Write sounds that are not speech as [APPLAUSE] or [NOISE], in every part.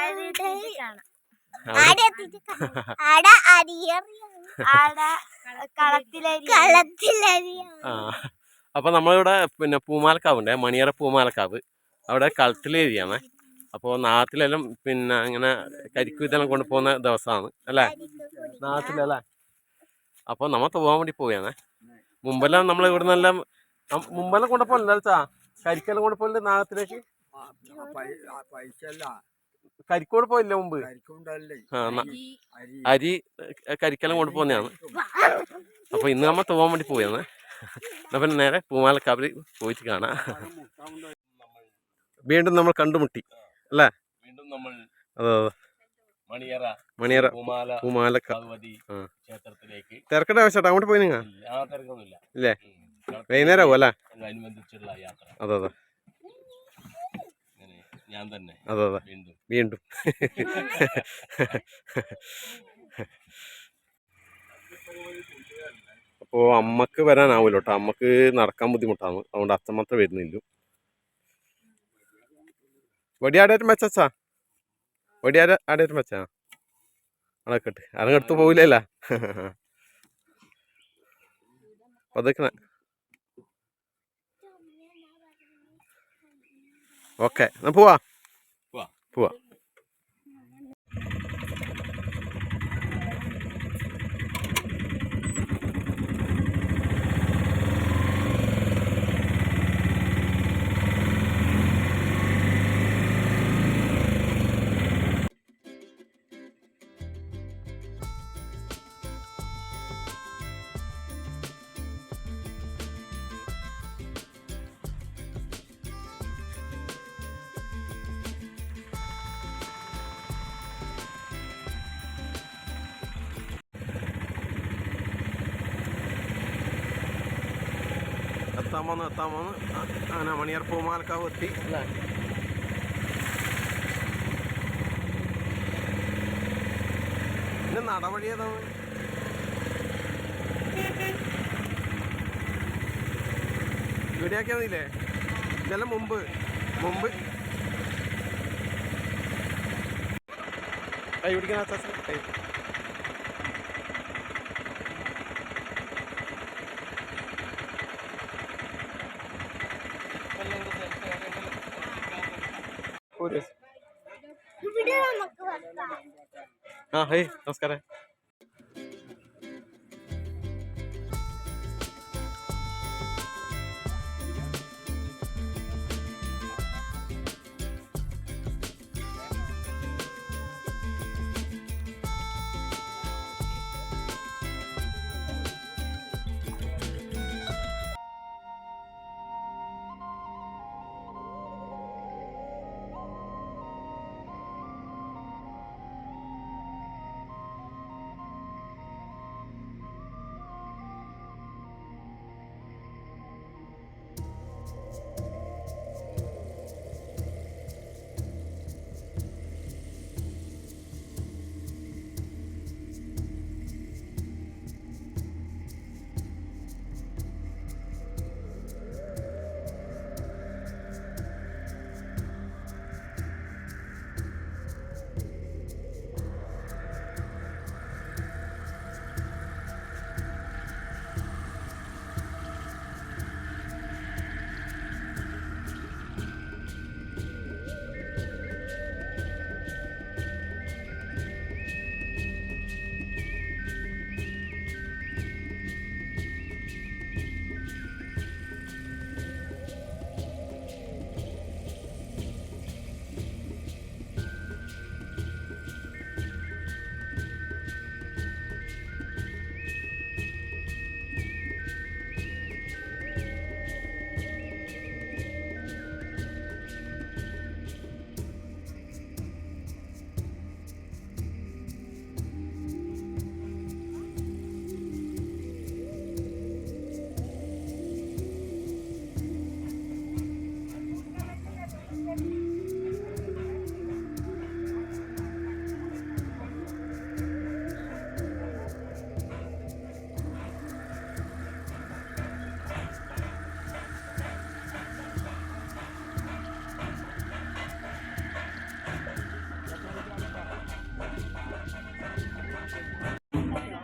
[LAUGHS] അപ്പൊ നമ്മളിവിടെ പിന്നെ പൂമാലക്കാവുണ്ട് മണിയറ പൂമാലക്കാവ്. അവിടെ കളത്തിലേരിയാണ്. അപ്പോൾ നാട്ടിലെല്ലാം പിന്നെ അങ്ങനെ കരിക്കു ഇതെല്ലാം കൊണ്ടുപോകുന്ന ദിവസമാണ് അല്ലേ? നാട്ടിലല്ലേ? അപ്പോൾ നമ്മ പോകാൻ വേണ്ടി പോവുകയാണ്. മുമ്പെല്ലാം നമ്മൾ ഇവിടെ നിന്നെല്ലാം മുമ്പെല്ലാം കൊണ്ടുപോകലില്ല ചാ കരിക്കെല്ലാം കൊണ്ടുപോകലില്ല നാട്ടിലേക്ക്? പൈസ അല്ല. കരിക്കോട് പോയില്ല മുമ്പ്. കരിക്കുണ്ടല്ലേ ആ ന- അരി കരിക്കെല്ലാം കൊണ്ട് പോന്നെയാണ് അപ്പൊ അപ്പോൾ ഇന്ന് നമ്മ തോവാൻ വേണ്ടി പോയാണ് അപ്പൊ നേരെ പൂമാലക്കാവിൽ പോയിട്ട് കാണാം. വീണ്ടും നമ്മൾ കണ്ടുമുട്ടി. അല്ലേ? വീണ്ടും നമ്മൾ അതെ അതെ. മണിയറ മണിയറ പൂമാല ക്ഷേത്രത്തിലേക്ക്. തിരക്കട്ടെ ആവശ്യമായിട്ട് അങ്ങോട്ട് പോയി നിങ്ങൾ ഇല്ല? ഉം. വൈകുന്നേരം ആവും അല്ലേ അനുബന്ധിച്ചുള്ള യാത്ര. അതെ അതെ. ഞാൻ തന്നെ. അതെ അതെ. വീണ്ടും. അപ്പോൾ അമ്മയ്ക്ക് വരാനാവില്ല കേട്ടോ അമ്മയ്ക്ക് നടക്കാൻ ബുദ്ധിമുട്ടാണ്. അതുകൊണ്ട് അച്ഛൻ മാത്രം വരുന്നില്ല. വടിയാടേറ്റം വെച്ച വെച്ചാ വടി ആരാ വെച്ചാ? അടക്കട്ടെ അരങ്ങടുത്ത് പോവില്ലല്ല. പതുക്കണ ഓക്കെ. എന്നാ പോവാ. പോവാ. എത്താമോന്ന് എത്താമോന്ന് അങ്ങനെ മണിയർ പൂമാലക്കാവ് എത്തി അല്ലേ? പിന്നെ നടവഴി ഏതാണ്? ഇവിടെയാക്കിയാന്നില്ലേ ഇതെല്ലാം മുമ്പ്. മുമ്പ്. കൈ പിടിക്കുന്ന हाँ हई नमस्कार है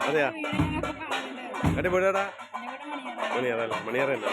അതെയാ? അടിപൊളിയാടാ. മണിയറ. മണിയറ അല്ലേ?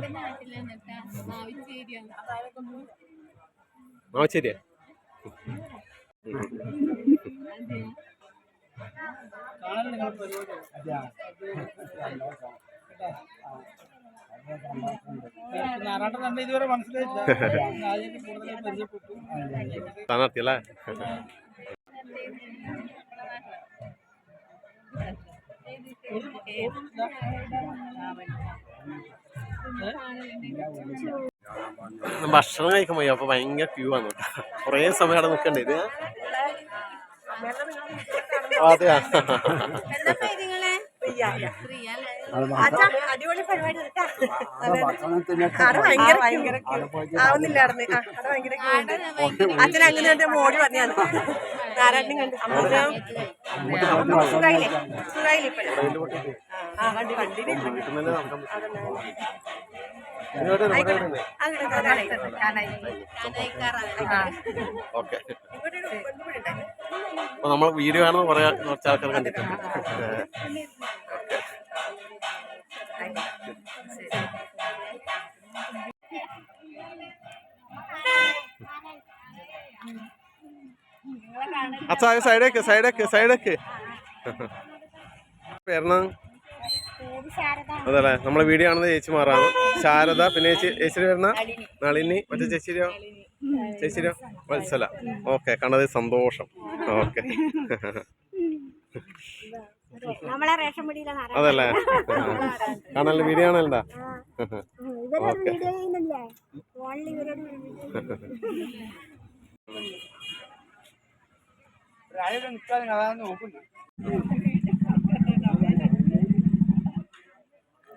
എന്റെ നാട്ടിൽ എന്നിട്ടാ മാവിച്ചേരിയാണ് ശരിയാ ഞാനാട്ടം തന്നെ ഇതുവരെ മനസ്സിലായില്ല പരിചയപ്പെട്ടു സ്ഥാനാർത്ഥി അല്ലേ ഭക്ഷണം കഴിക്കാൻ പോയി അപ്പൊ ഭയങ്കര ക്യൂ ആണ് കേട്ടോ. കുറേ സമയം അവിടെ നിൽക്കണ്ടേ ഇത്? അതെയാ അടിപൊളി പരിപാടി ആവുന്നില്ലായിരുന്നു. അച്ഛൻ അങ്ങനെ മോടി പറഞ്ഞാണ് നാരായണനും കണ്ടു. സുഖായില്ലേ സുഖായില്ലേ ഇപ്പഴാ. ഓക്കെ. അപ്പൊ നമ്മൾ വീഡിയോ ആണെന്ന് കുറെ കുറച്ച് ആൾക്കാർ കണ്ടിട്ടുണ്ട്. അച്ഛാ സൈഡേക്ക് സൈഡേക്ക് സൈഡേക്ക് പേരണ അതല്ലേ? നമ്മളെ വീഡിയോ ആണെന്ന് ചേച്ചി മാറാണ്. ശാരദ പിന്നെ ചേച്ചി ചേച്ചിയുടെ പേരണ നളിനി. മറ്റേ ചേച്ചിയോ ചേച്ചിയോ മത്സല ഓക്കെ കണ്ടത് സന്തോഷം. ഓക്കെ. അതല്ലേ? കാണാനുള്ള വീഡിയോ ആണല്ലോ പ്രായം നിൽക്കാതെ അതാണ് നോക്കുന്നത്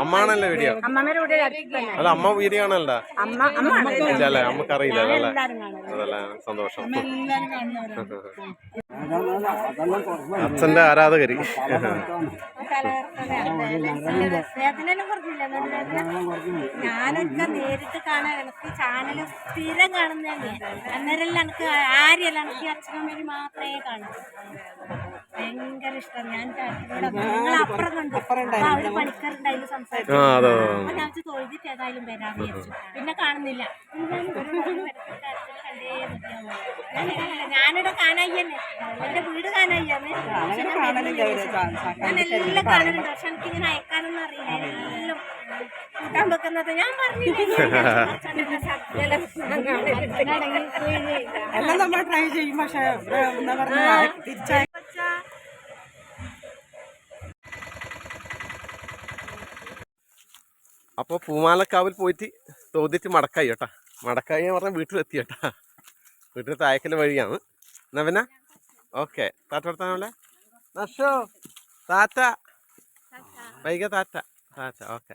അമ്മാണല്ലേ വീഡിയോ അല്ല അമ്മ വീഡിയോ ആണല്ലോ. അമ്മ അമ്മ ഇല്ല അല്ലേ? നമുക്കറിയില്ല അല്ലേ? എല്ലാരും കാണും. അതല്ലേ സന്തോഷം. [LAUGHS] അച്ഛന്റെ ആരാധകരി. ഞാനൊക്കെ നേരിട്ട് കാണാൻ എനിക്ക് ചാനൽ സ്ഥിരം കാണുന്നതന്നെ അന്നേരം എനിക്ക് ആരെയല്ല എനിക്ക് അച്ഛനമ്മേര് മാത്രമേ കാണൂ. ഭയങ്കര ഇഷ്ടം ഞാൻ അപ്പുറം കണ്ടു. അവിടെ പണിക്കാരുണ്ടായാലും സംസാരിച്ചു. ഞാൻ തൊഴുതിട്ട് ഏതായാലും വരാമെന്ന് വിചാരിച്ചു. പിന്നെ കാണുന്നില്ല. ഞാൻ ഇവരോട് പറഞ്ഞു, "വരട്ടെ, അച്ഛനെ കണ്ടേ മതിയാവൂ." ഞാനിവിടെ കാനായി തന്നെ എന്റെ വീട് കാനായിയാണ് പക്ഷെ ഞാൻ എല്ലാം കാണുന്നുണ്ട് പക്ഷെ എനിക്ക് ഇങ്ങനെ അയക്കാനൊന്നും അറിയില്ല. എല്ലാം കൂട്ടാൻ വെക്കുന്നത് ഞാൻ പറഞ്ഞില്ലേ? [LAUGHS] എല്ലാം നമ്മൾ ട്രൈ ചെയ്യും. പക്ഷെ എന്താ പറഞ്ഞ തിരിച്ചായ അപ്പോൾ പൂമാലക്കാവിൽ പോയിട്ട് തോതിട്ട് മടക്കായി കേട്ടാ. മടക്കായി എന്ന് പറഞ്ഞാൽ വീട്ടിലെത്തി കേട്ടാ. വീട്ടിൽ തായക്കൽ വഴിയാണ്. എന്നാ പിന്നെ? ഓക്കെ. താറ്റ കൊടുത്താണല്ലേ നഷോ താറ്റ വൈകി താറ്റ താറ്റ ഓക്കെ.